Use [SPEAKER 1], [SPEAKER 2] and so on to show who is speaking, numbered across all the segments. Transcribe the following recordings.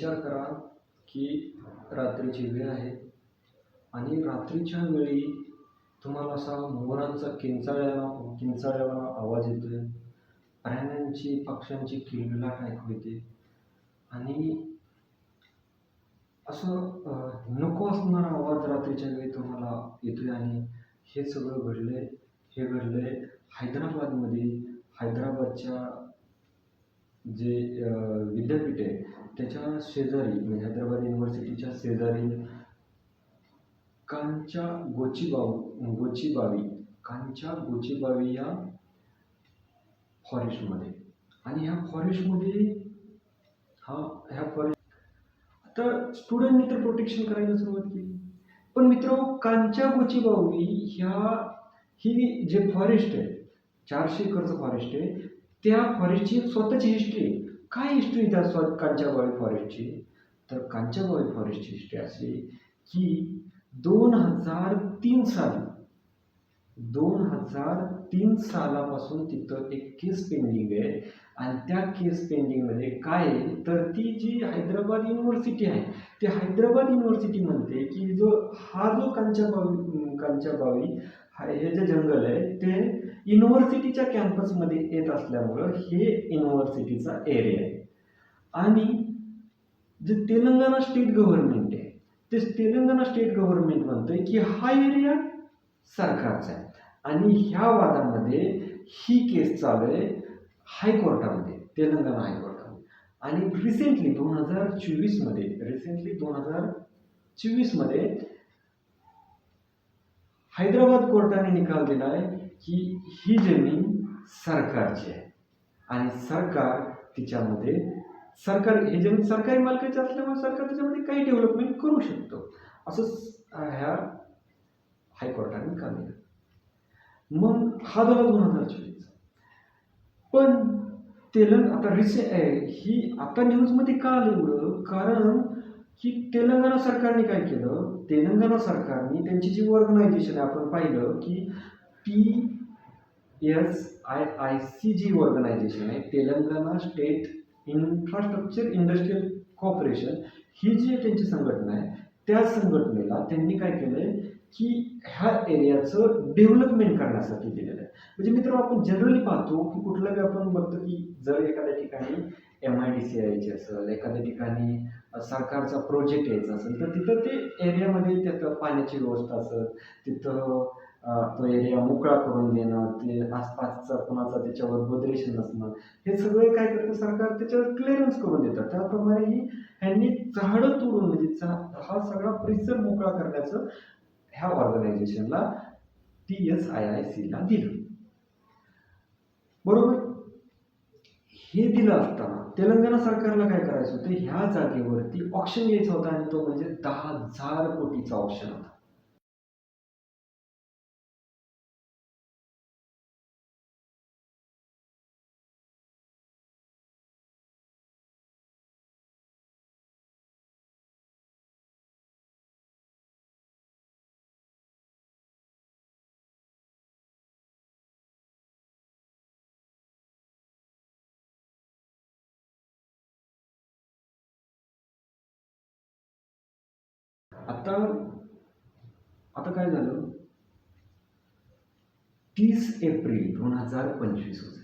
[SPEAKER 1] विचार करा की रात्रीची वेळ आहे. आणि रात्रीच्या वेळी तुम्हाला असा मोरांचा किंचाळ्याला किंचाळ्याला आवाज येतोय. प्राण्यांची पक्ष्यांची किलबिलाट ऐकू येते आणि असं नको असणारा आवाज रात्रीच्या वेळी तुम्हाला येतोय. आणि हे सगळं घडलंय हे घडलंय हैदराबादमध्ये. हैदराबादच्या जे विद्यापीठ आहे त्याच्या शेजारी म्हणजे हैदराबाद युनिव्हर्सिटीच्या शेजारी कांच्या गोचीबाव गोचीबावी कांच्या गोचीबावी या फॉरेस्टमध्ये आणि ह्या फॉरेस्टमध्ये हा ह्या फॉरेस्ट आता स्टुडंटनी तर प्रोटेक्शन करायला सुरुवात केली. पण मित्र कांच्या गोचीबावी ह्या ही जे फॉरेस्ट आहे चारशे एकरचं फॉरेस्ट आहे त्या फॉरेस्टची एक स्वतःची हिस्ट्री काय हिस्ट्री त्या स्व कांच्याबावी फॉरेस्टची तर कांच्याबावी फॉरेस्टची हिस्ट्री अशी की दोन हजार तीन साली दोन हजार तीन सालापासून तिथं एक केस पेंडिंग आहे. आणि त्या केस पेंडिंगमध्ये काय आहे? तर ती जी हैदराबाद युनिव्हर्सिटी आहे ती हैदराबाद युनिव्हर्सिटी म्हणते की जो हा जो कांच्याबावी कांच्याबावी हा हे जे जंगल आहे ते युनिव्हर्सिटीच्या कॅम्पसमध्ये येत असल्यामुळं हे युनिव्हर्सिटीचा एरिया आहे. आणि जे तेलंगणा स्टेट गव्हर्नमेंट आहे ते तेलंगणा स्टेट गव्हर्नमेंट म्हणतंय की हा एरिया सरकारचा आहे. आणि ह्या वादामध्ये ही केस चालू आहे हायकोर्टामध्ये तेलंगणा हायकोर्टामध्ये. आणि रिसेंटली दोन हजार चोवीसमध्ये रिसेंटली दोन हजार चोवीसमध्ये हैदराबाद कोर्टाने निकाल दिला आहे. की ही जमीन सरकारची आहे. आणि सरकार तिच्यामध्ये सरकार ही जमीन सरकारी मालकाची असल्यामुळे सरकार त्याच्यामध्ये काही डेव्हलपमेंट करू शकतो. असं ह्या हायकोर्टाने काम केलं मग हा झाला दोन हजार चोवीस. पण तेलंग आता रिसे ही आता न्यूजमध्ये का आलं एवढं? कारण की तेलंगणा सरकारने काय केलं? तेलंगणा सरकारने त्यांची जी ऑर्गनायझेशन आहे आपण पाहिलं की P S I I C G organisation आहे Telangana state infrastructure industrial corporation ही जी त्यांची संघटना आहे त्या संघटनेला त्यांनी काय केलंय की ह्या एरियाचं डेव्हलपमेंट करण्यासाठी दिलेलं आहे. म्हणजे मित्र आपण जनरली पाहतो की कुठलं बी आपण बघतो की जर एखाद्या ठिकाणी एम आय डी सी यायची असेल एखाद्या ठिकाणी सरकारचा प्रोजेक्ट यायचा असेल तर तिथं ते एरियामध्ये त्यात पाण्याची व्यवस्था असेल तिथं तो एरिया मोकळा करून देणं ते आसपासचा कुणाचा त्याच्यावर बोदरेशन नसणं हे सगळं काय करतं सरकार? त्याच्यावर क्लिअरन्स करून देतं त्याप्रमाणे ही ह्यांनी झाडं तोडून म्हणजे हा सगळा परिसर मोकळा करण्याचं ह्या ऑर्गनायझेशनला टी एस आय आय सीला दिलं. बरोबर? हे दिलं असताना तेलंगणा सरकारला काय करायचं होतं? ह्या जागेवरती ऑप्शन घ्यायचा होता आणि तो म्हणजे दहा हजार कोटीचा ऑप्शन होता. आता आता काय झालं? तीस एप्रिल दोन हजार पंचवीस होती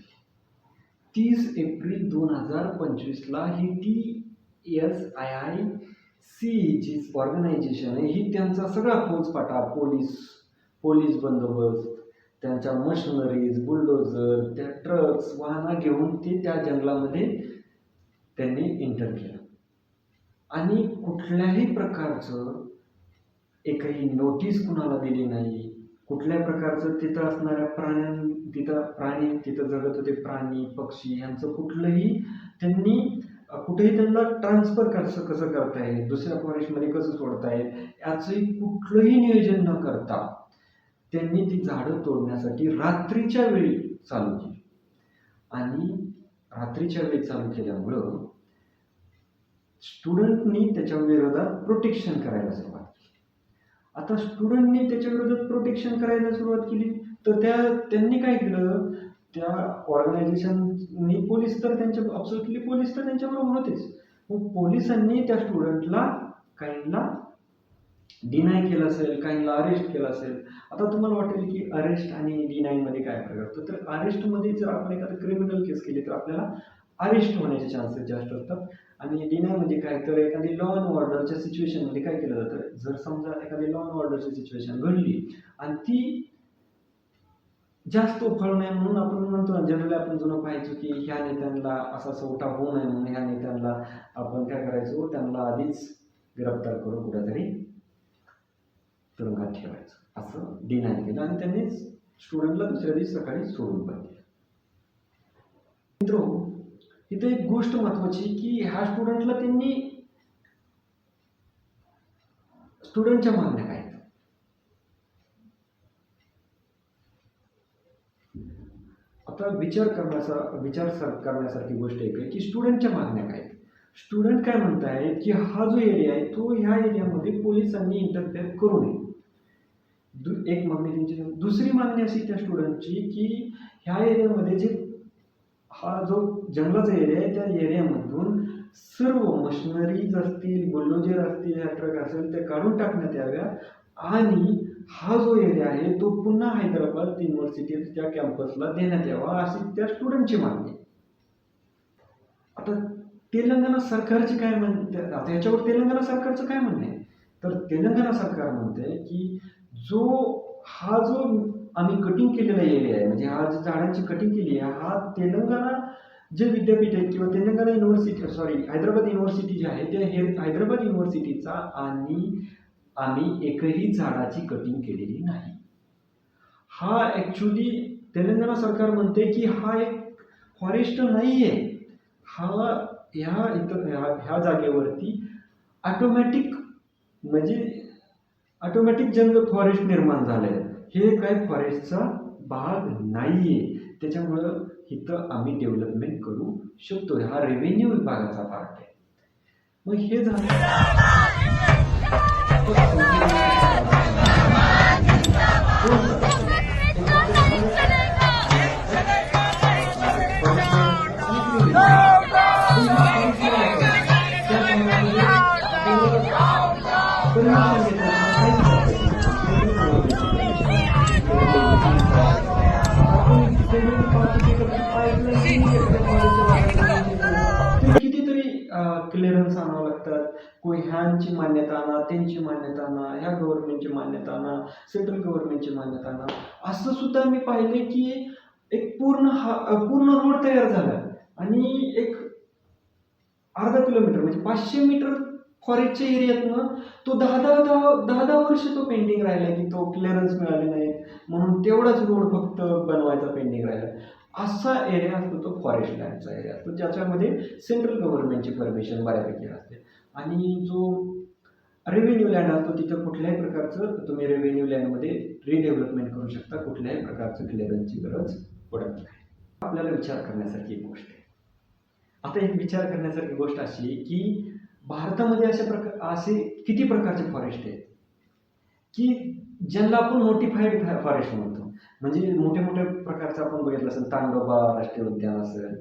[SPEAKER 1] तीस एप्रिल दोन हजार पंचवीसला ही T S I I C G organisation आहे ही त्यांचा सगळा पोचपाटा पोलीस पोलीस बंदोबस्त त्यांच्या मशिनरीज बुलडोजर त्या ट्रक्स वाहनं घेऊन ते त्या जंगलामध्ये त्यांनी एंटर केलं. आणि कुठल्याही प्रकारचं एकही नोटीस कुणाला दिली नाही. कुठल्या प्रकारचं तिथं असणाऱ्या प्राण्यां तिथं प्राणी तिथं जगत होते प्राणी पक्षी यांचं कुठलंही त्यांनी कुठेही त्यांना ट्रान्सफर कसं कसं करता येईल? दुसऱ्या फॉरेस्टमध्ये कसं सोडताय याचंही कुठलंही नियोजन न करता त्यांनी ती झाडं तोडण्यासाठी रात्रीच्या वेळी चालू केली. आणि रात्रीच्या वेळी चालू केल्यामुळं स्टुडंटनी त्याच्या विरोधात प्रोटेक्शन करायला सुरुवात आता स्टुडंटनी त्याच्या विरोधात प्रोटेक्शन करायला सुरुवात केली. तर त्या त्यांनी काय केलं? त्या ऑर्गनायझेशननी पोलीस तर त्यांच्या अब्सोल्युटली पोलीस तर त्यांच्याबरोबर होतेच. मग पोलिसांनी त्या स्टुडंटला काहींना डिनाय केलं असेल काहींना अरेस्ट केलं असेल. आता तुम्हाला वाटेल की अरेस्ट आणि डिनायमध्ये काय फरक असतो? तर अरेस्टमध्ये जर आपण एखादं क्रिमिनल केस केली तर आपल्याला अरेस्ट होण्याचे चान्सेस जास्त असतात. आणि डिनाय म्हणजे काय? तर एखादी लॉ अँड ऑर्डरच्या सिच्युएशनमध्ये काय केलं जातं? जर समजा एखादी लॉ अँड ऑर्डरची सिच्युएशन घडली आणि ती जास्त फळ नाही म्हणून आपण म्हणतो ना जनरली आपण जुनं पाहायचो की ह्या नेत्यांना असा सवटा होऊ नये म्हणून ह्या नेत्यांना आपण काय करायचो? त्यांना आधीच गिरफ्तार करून कुठेतरी तुरुंगात ठेवायचं. असं डिनाय केलं आणि त्यांनी स्टुडंटला दुसऱ्या दिवशी सकाळी सोडून पाहिजे इथे एक गोष्ट महत्वाची की ह्या स्टुडंटला त्यांनी स्टुडंटच्या मागण्या काय आहेत? आता विचार करण्याचा विचार सर- करण्यासारखी गोष्ट एक आहे की स्टुडंटच्या मागण्या काय आहेत? स्टुडंट काय म्हणत की हा जो एरिया आहे तो ह्या एरियामध्ये पोलिसांनी इंटरफेअर करू नये दु- एक मागणी त्यांची दुसरी मागणी अशी त्या स्टुडंटची की ह्या एरियामध्ये जे हा जो जंगलाचा एरिया आहे त्या एरियामधून सर्व मशिनरीज असतील बुलडोजर असतील ह्या ट्रक असेल त्या काढून टाकण्यात याव्या आणि हा जो एरिया आहे तो पुन्हा हैदराबाद युनिव्हर्सिटीच्या कॅम्पसला देण्यात यावा अशी त्या स्टुडंटची मागणी आहे. आता तेलंगणा सरकारची काय म्हणते आता याच्यावर तेलंगणा सरकारचं काय म्हणणं आहे तर तेलंगणा सरकार म्हणते की जो हा जो आम्ही कटिंग केलेला एरिया आहे. म्हणजे हा जो झाडांची कटिंग केली आहे हा तेलंगणा जे विद्यापीठ आहे किंवा Telangana university sorry Hyderabad university जी आहे त्या हे हैदराबाद युनिव्हर्सिटीचा आणि आम्ही एकही झाडाची कटिंग केलेली नाही. हा ॲक्च्युली तेलंगणा सरकार म्हणते की हा एक फॉरेस्ट नाही आहे हा ह्या इथं ह्या ह्या जागेवरती ऑटोमॅटिक म्हणजे ऑटोमॅटिक जंगल फॉरेस्ट निर्माण झालं आहे हे काय फॉरेस्टचा भाग नाही आहे त्याच्यामुळं इथं आम्ही डेव्हलपमेंट करू शकतो हा रेव्हेन्यू विभागाचा पार्ट आहे. मग हे झालं. कितीतरी क्लिअरन्स आणावं लागतात. कोणी ह्यांची मान्यता आणा त्यांची मान्यता आणा ह्या गव्हर्नमेंटची मान्यता आणा सेंट्रल गव्हर्नमेंटची मान्यता आणा. असं सुद्धा मी पाहिले की एक पूर्ण हा पूर्ण रोड तयार झाला आणि एक अर्धा किलोमीटर म्हणजे पाचशे मीटर फॉरेस्टच्या एरियातनं तो दहा दहा दहा दहा दहा वर्ष तो पेंडिंग राहिला की तो क्लिअरन्स मिळाले नाही म्हणून तेवढाच रोड फक्त बनवायचा पेंडिंग राहिला. असा एरिया असतो तो फॉरेस्ट लँडचा एरिया असतो ज्याच्यामध्ये सेंट्रल गव्हर्नमेंटची परमिशन बऱ्यापैकी असते. आणि जो रेव्हेन्यू लँड असतो तिथं कुठल्याही प्रकारचं तुम्ही रेव्हेन्यू लँडमध्ये रिडेव्हलपमेंट करू शकता. कुठल्याही प्रकारचं क्लिअरन्सची गरज पडत नाही. आपल्याला विचार करण्यासारखी एक गोष्ट आहे. आता एक विचार करण्यासारखी गोष्ट अशी की भारतामध्ये अशा प्रकार असे किती प्रकारचे फॉरेस्ट आहेत? की ज्यांना आपण नोटिफाईड फॉरेस्ट म्हणतो. म्हणजे मोठ्या मोठ्या प्रकारचं आपण बघितलं असेल तांडोबा राष्ट्रीय उद्यान असेल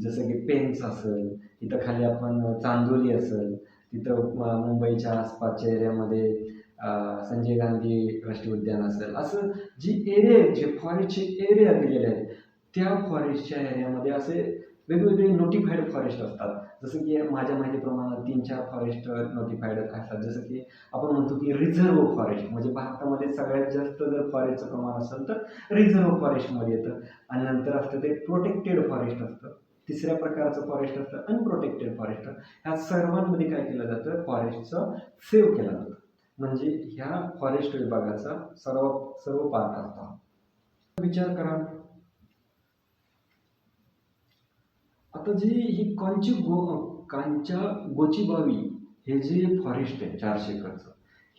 [SPEAKER 1] जसं की पेन्स असेल तिथं खाली आपण चांदोली असेल तिथं मुंबईच्या आसपासच्या एरियामध्ये संजय गांधी राष्ट्रीय उद्यान असेल. असं जी एरिया आहेत जे फॉरेस्टचे एरिया दिलेले आहेत त्या फॉरेस्टच्या एरियामध्ये असे वेगवेगळे नोटिफाईड फॉरेस्ट असतात. जसं की माझ्या माहितीप्रमाणे तीन चार फॉरेस्ट नोटिफाईड असतात. जसं की आपण म्हणतो की रिझर्व फॉरेस्ट म्हणजे भारतामध्ये सगळ्यात जास्त जर फॉरेस्टचं प्रमाण असेल तर रिझर्व फॉरेस्टमध्ये येतं. आणि नंतर असतं ते प्रोटेक्टेड फॉरेस्ट असतं. तिसऱ्या प्रकारचं फॉरेस्ट असतं. अनप्रोटेक्टेड फॉरेस्ट ह्या सर्वांमध्ये काय केलं जातं? फॉरेस्टचं सेव्ह केलं जातं. म्हणजे ह्या फॉरेस्ट विभागाचा सर्व सर्व पार्ट असतो. विचार करा. आता जी ही कांची गो कांच्या गोचीबावी हे जे फॉरेस्ट आहे चारशे एकरचं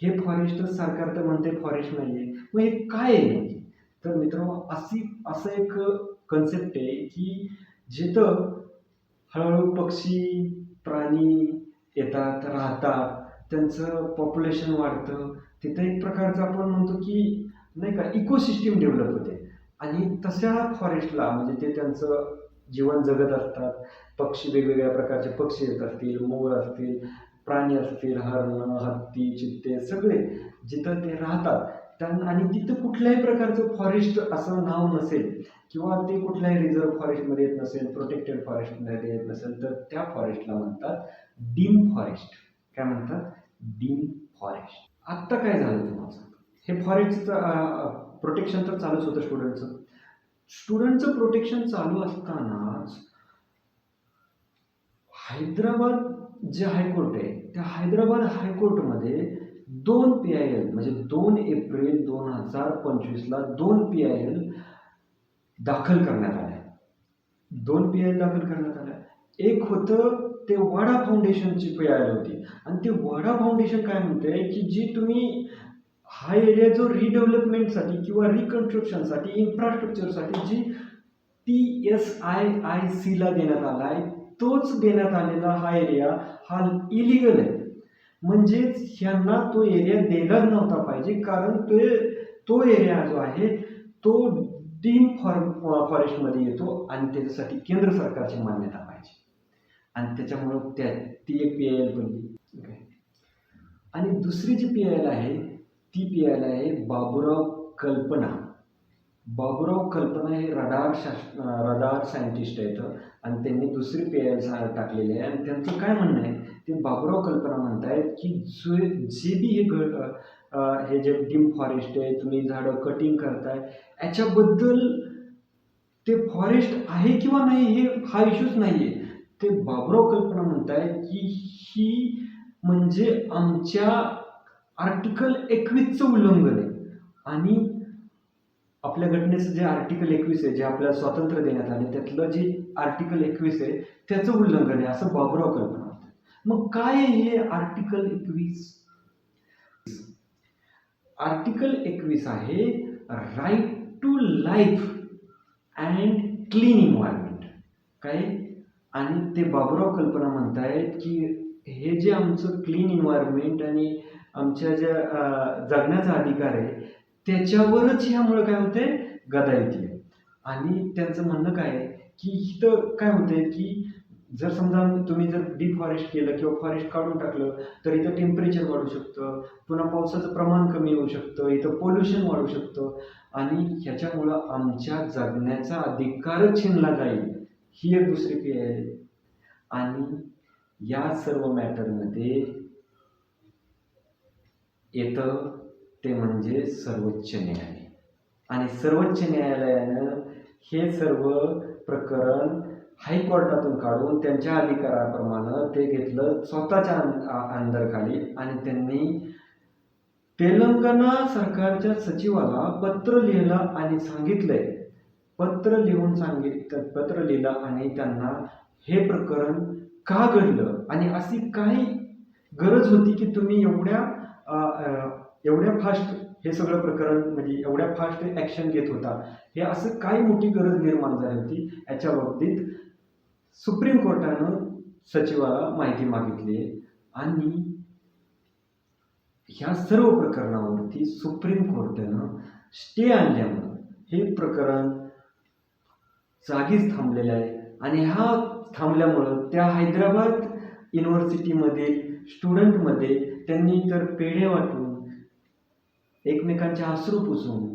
[SPEAKER 1] हे फॉरेस्ट सरकार तर म्हणते फॉरेस्ट नाही आहे मग हे काय आहे तर मित्रांनो अशी असं एक कन्सेप्ट आहे की जिथं हळूहळू पक्षी प्राणी येतात राहतात त्यांचं पॉप्युलेशन वाढतं. तिथं एक प्रकारचं आपण म्हणतो की नाही का इकोसिस्टीम डेव्हलप होते. आणि तशा फॉरेस्टला म्हणजे ते त्यांचं जीवन जगत असतात. पक्षी वेगवेगळ्या प्रकारचे पक्षी येत असतील मोर असतील प्राणी असतील हरण हत्ती चित्ते सगळे जिथं ते राहतात त्यांना आणि तिथं कुठल्याही प्रकारचं फॉरेस्ट असं नाव नसेल किंवा ते कुठल्याही रिझर्व्ह फॉरेस्टमध्ये येत नसेल प्रोटेक्टेड फॉरेस्टमध्ये येत नसेल तर त्या फॉरेस्टला म्हणतात डीम फॉरेस्ट काय म्हणतात? डीम फॉरेस्ट आत्ता काय झालं तुम्हाला हे फॉरेस्टचं प्रोटेक्शन तर चालूच होतं स्टुडंटचं स्टुडंटचं प्रोटेक्शन चालू असतानाच हैदराबाद जे हायकोर्ट आहे त्या हैदराबाद हायकोर्टमध्ये दोन पी आय एल म्हणजे दोन एप्रिल दोन हजार पंचवीसला दोन पी आय एल दाखल करण्यात आल्या. दोन पी आय एल दाखल करण्यात आल्या. एक होतं ते वाडा फाउंडेशनची पी आय एल होती. आणि ते वाडा फाउंडेशन काय म्हणते की जी तुम्ही हा एरिया जो रिडेव्हलपमेंटसाठी किंवा रिकन्स्ट्रक्शनसाठी इन्फ्रास्ट्रक्चरसाठी जी टी एस आय आय सीला देण्यात आला आहे तोच देण्यात आलेला हा एरिया हा इलिगल आहे. म्हणजेच ह्यांना तो एरिया देणार नव्हता पाहिजे कारण तो तो एरिया जो आहे तो डीम फॉर फॉरेस्टमध्ये येतो आणि त्याच्यासाठी केंद्र सरकारची मान्यता पाहिजे. आणि त्याच्यामुळं त्या ती एक पी आय एल बनली. आणि दुसरी जी पी आय एल आहे ती प्यायला आहे बाबुराव कल्पना. बाबुराव कल्पना हे रडार शास्त्र रडार सायंटिस्ट आहेत आणि त्यांनी दुसरी पी टाकलेली आहे. आणि त्यांचं काय म्हणणं आहे? ते बाबुराव कल्पना म्हणतायत की जो जे बी हे ग हे जे डीम फॉरेस्ट आहे तुम्ही झाडं कटिंग करताय याच्याबद्दल ते फॉरेस्ट आहे किंवा नाही हे हा इश्यूच नाही आहे ते बाबुराव कल्पना म्हणतायत की ही म्हणजे आमच्या आर्टिकल एकवीसचं उल्लंघन आहे. आणि आपल्या घटनेचं जे आर्टिकल एकवीस आहे जे आपल्याला स्वातंत्र्य देण्यात आले त्यातलं जे आर्टिकल एकवीस आहे त्याचं उल्लंघन आहे असं बाबुराव कल्पना म्हणतात मग काय आहे हे आर्टिकल एकवीस? आर्टिकल एकवीस आहे right to life and clean environment काय? आणि ते बाबुराव कल्पना म्हणतायत की हे जे आमचं क्लीन इन्व्हायरमेंट आणि आमच्या ज्या जगण्याचा अधिकार आहे त्याच्यावरच ह्यामुळे काय होते गदा येते आणि त्यांचं म्हणणं काय आहे? की इथं काय होतंय? की जर समजा तुम्ही जर डिफॉरेस्ट केलं किंवा फॉरेस्ट काढून टाकलं तर इथं टेम्परेचर वाढू शकतं पुन्हा पावसाचं प्रमाण कमी होऊ शकतं इथं पोल्युशन वाढू शकतं. आणि ह्याच्यामुळं आमच्या जगण्याचा अधिकारच छिनला जाईल ही एक दुसरी क्रिया आहे. आणि या सर्व मॅटरमध्ये येतं ते म्हणजे सर्वोच्च न्यायालय. आणि सर्वोच्च न्यायालयानं हे सर्व प्रकरण हायकोर्टातून काढून त्यांच्या अधिकाराप्रमाणे ते घेतलं स्वतःच्या अं- अंदरखाली आणि त्यांनी तेलंगणा सरकारच्या सचिवाला पत्र लिहिलं आणि सांगितलंय. पत्र लिहून सांगित पत्र लिहिलं आणि त्यांना हे प्रकरण का घडलं? आणि अशी काही गरज होती की तुम्ही एवढ्या एवढ्या फास्ट हे सगळं प्रकरण म्हणजे एवढ्या फास्ट ॲक्शन घेत होता हे असं काय मोठी गरज निर्माण झाली होती. याच्या बाबतीत सुप्रीम कोर्टानं सचिवाला माहिती मागितली आहे आणि ह्या सर्व प्रकरणावरती सुप्रीम कोर्टानं स्टे आणल्यामुळं हे प्रकरण जागीच थांबलेलं आहे. आणि हा थांबल्यामुळं त्या हैदराबाद युनिव्हर्सिटीमधील स्टुडंटमध्ये त्यांनी तर पेढे वाटून एकमेकांचे अश्रू पुसून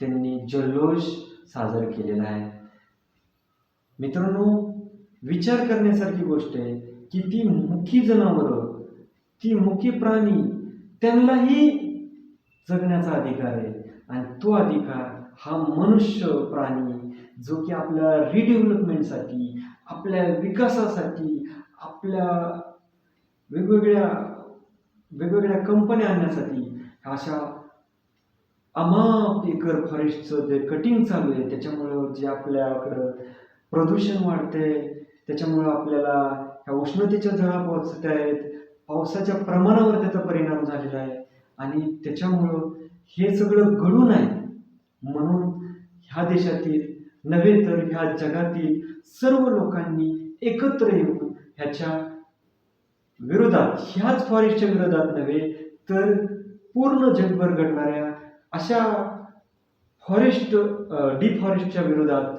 [SPEAKER 1] त्यांनी जल्लोष साजर केलेला आहे. मित्रांनो विचार करण्यासारखी गोष्ट आहे की ती मुखी जनावरं ती मुखी प्राणी त्यांनाही जगण्याचा अधिकार आहे. आणि तो अधिकार हा मनुष्य प्राणी जो की आपल्या रिडेव्हलपमेंटसाठी आपल्या विकासासाठी आपल्या वेगवेगळ्या वेगवेगळ्या कंपन्या आणण्यासाठी अशा अमाप एकर फॉरेस्टचं जे कटिंग चालू आहे त्याच्यामुळं जे आपल्याकडं प्रदूषण वाढते त्याच्यामुळं आपल्याला ह्या उष्णतेच्या झळा पोहोचत आहेत पावसाच्या प्रमाणावर त्याचा परिणाम झालेला आहे आणि त्याच्यामुळं हे सगळं घडून आहे म्हणून ह्या देशातील नव्हे तर ह्या जगातील सर्व लोकांनी एकत्र येऊन ह्याच्या विरोधात ह्याच फॉरेस्टच्या विरोधात नव्हे तर पूर्ण जगभर घडणाऱ्या अशा फॉरेस्ट डिफॉरेस्टच्या विरोधात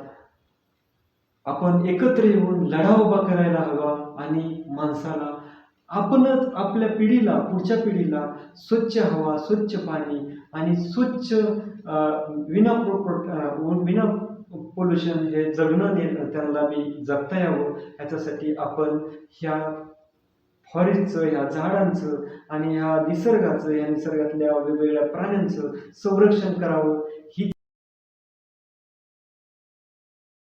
[SPEAKER 1] आपण एकत्र येऊन लढा उभा करायला हवा आणि माणसाला आपणच आपल्या पिढीला पुढच्या पिढीला स्वच्छ हवा स्वच्छ पाणी आणि स्वच्छ विना प्रो- विना पोल्युशन हे जगणं त्यांना मी जगता यावं याच्यासाठी आपण ह्या फॉरेस्टचं ह्या झाडांचं आणि ह्या निसर्गाचं या निसर्गातल्या वेगवेगळ्या प्राण्यांचं संरक्षण करावं.